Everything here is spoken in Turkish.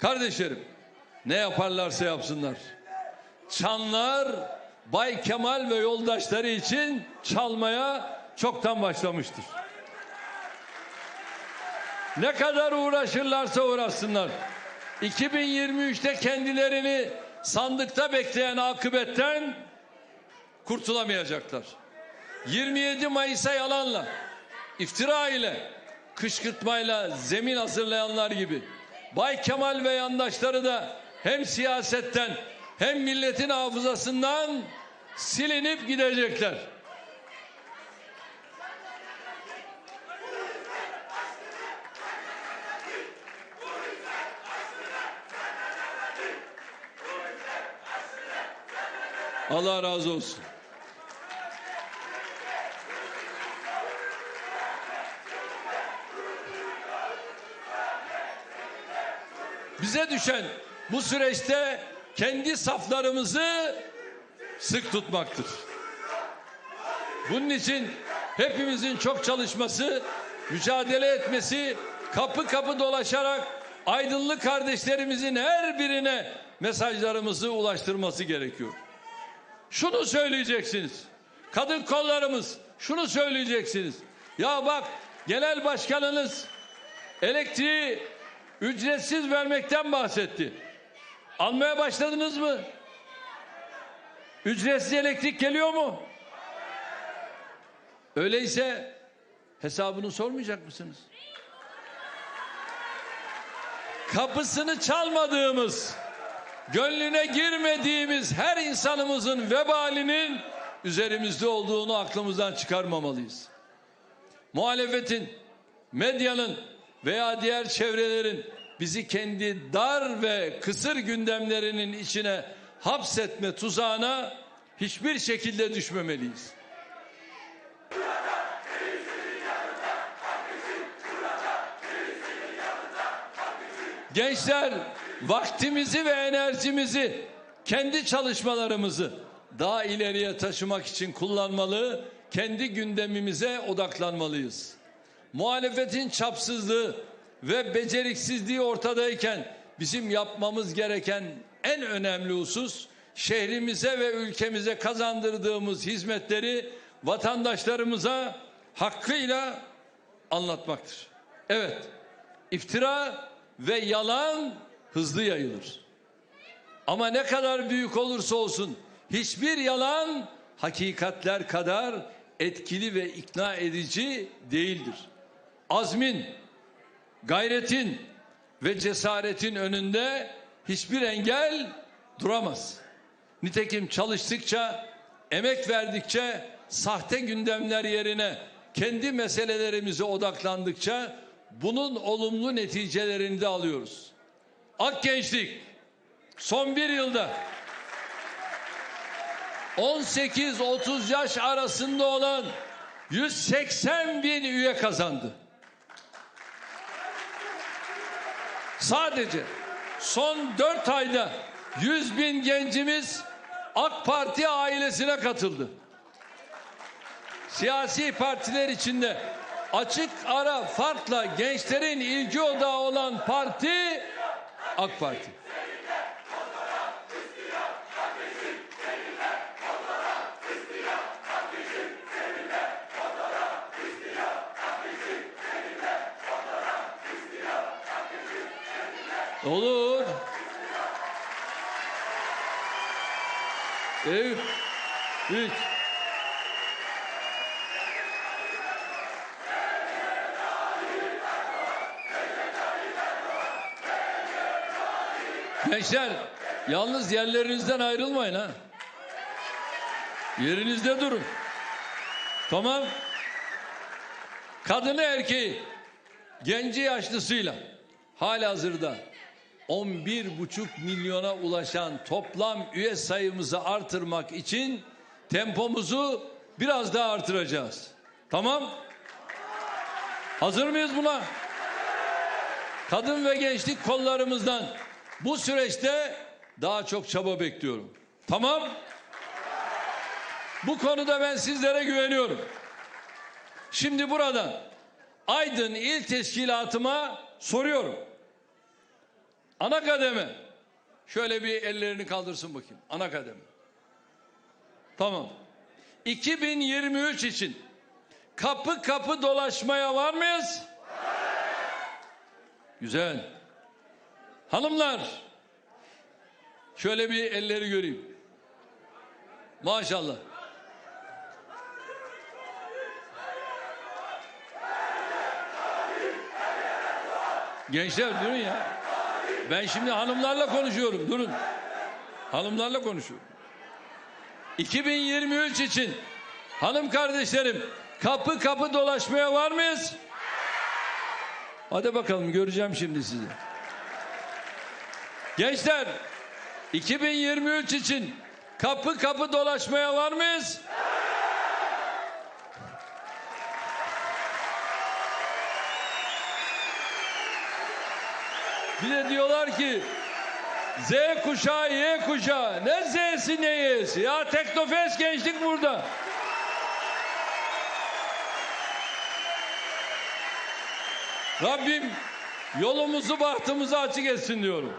Kardeşlerim ne yaparlarsa yapsınlar. Çanlar Bay Kemal ve yoldaşları için çalmaya çoktan başlamıştır. Ne kadar uğraşırlarsa uğraşsınlar. 2023'te kendilerini sandıkta bekleyen akıbetten kurtulamayacaklar. 27 Mayıs'a yalanla, iftira ile, kışkırtmayla zemin hazırlayanlar gibi Bay Kemal ve yandaşları da hem siyasetten hem milletin hafızasından silinip gidecekler. Allah razı olsun. Bize düşen bu süreçte kendi saflarımızı sık tutmaktır. Bunun için hepimizin çok çalışması, mücadele etmesi, kapı kapı dolaşarak aydınlık kardeşlerimizin her birine mesajlarımızı ulaştırması gerekiyor. Şunu söyleyeceksiniz. Kadın kollarımız şunu söyleyeceksiniz. Ya bak genel başkanınız elektriği ücretsiz vermekten bahsetti. Almaya başladınız mı? Ücretsiz elektrik geliyor mu? Öyleyse hesabını sormayacak mısınız? Kapısını çalmadığımız, gönlüne girmediğimiz her insanımızın vebalinin üzerimizde olduğunu aklımızdan çıkarmamalıyız. Muhalefetin, medyanın veya diğer çevrelerin bizi kendi dar ve kısır gündemlerinin içine hapsetme tuzağına hiçbir şekilde düşmemeliyiz. Gençler vaktimizi ve enerjimizi kendi çalışmalarımızı daha ileriye taşımak için kullanmalı, kendi gündemimize odaklanmalıyız. Muhalefetin çapsızlığı ve beceriksizliği ortadayken bizim yapmamız gereken en önemli husus şehrimize ve ülkemize kazandırdığımız hizmetleri vatandaşlarımıza hakkıyla anlatmaktır. Evet, iftira ve yalan hızlı yayılır. Ama ne kadar büyük olursa olsun hiçbir yalan hakikatler kadar etkili ve ikna edici değildir. Azmin, gayretin ve cesaretin önünde hiçbir engel duramaz. Nitekim çalıştıkça, emek verdikçe, sahte gündemler yerine kendi meselelerimize odaklandıkça bunun olumlu neticelerini de alıyoruz. Ak Gençlik son bir yılda 18-30 yaş arasında olan 180 bin üye kazandı. Sadece son 4 ayda 100 bin gencimiz AK Parti ailesine katıldı. Siyasi partiler içinde açık ara farkla gençlerin ilgi odağı olan parti AK Parti. Olur. Üç. Üç. Gençler yalnız yerlerinizden ayrılmayın ha. Yerinizde durun. Tamam. Kadını erkeği genci yaşlısıyla halihazırda 11,5 milyona ulaşan toplam üye sayımızı artırmak için tempomuzu biraz daha artıracağız. Tamam? Hazır mıyız buna? Kadın ve gençlik kollarımızdan bu süreçte daha çok çaba bekliyorum. Tamam? Bu konuda ben sizlere güveniyorum. Şimdi buradan Aydın İl Teşkilatıma soruyorum. Ana kademe. Şöyle bir ellerini kaldırsın bakayım. Ana kademe. Tamam. 2023 için kapı kapı dolaşmaya var mıyız? Güzel. Hanımlar şöyle bir elleri göreyim. Maşallah. Gençler durun ya. Ben şimdi hanımlarla konuşuyorum. Durun. Hanımlarla konuşuyorum. 2023 için hanım kardeşlerim kapı kapı dolaşmaya var mıyız? Hadi bakalım göreceğim şimdi sizi. Gençler 2023 için kapı kapı dolaşmaya var mıyız? Bir de diyorlar ki Z kuşağı, Y kuşağı. Ne Z'si ne Y'si? Ya teknofest gençlik burada. Rabbim yolumuzu bahtımızı açık etsin diyorum.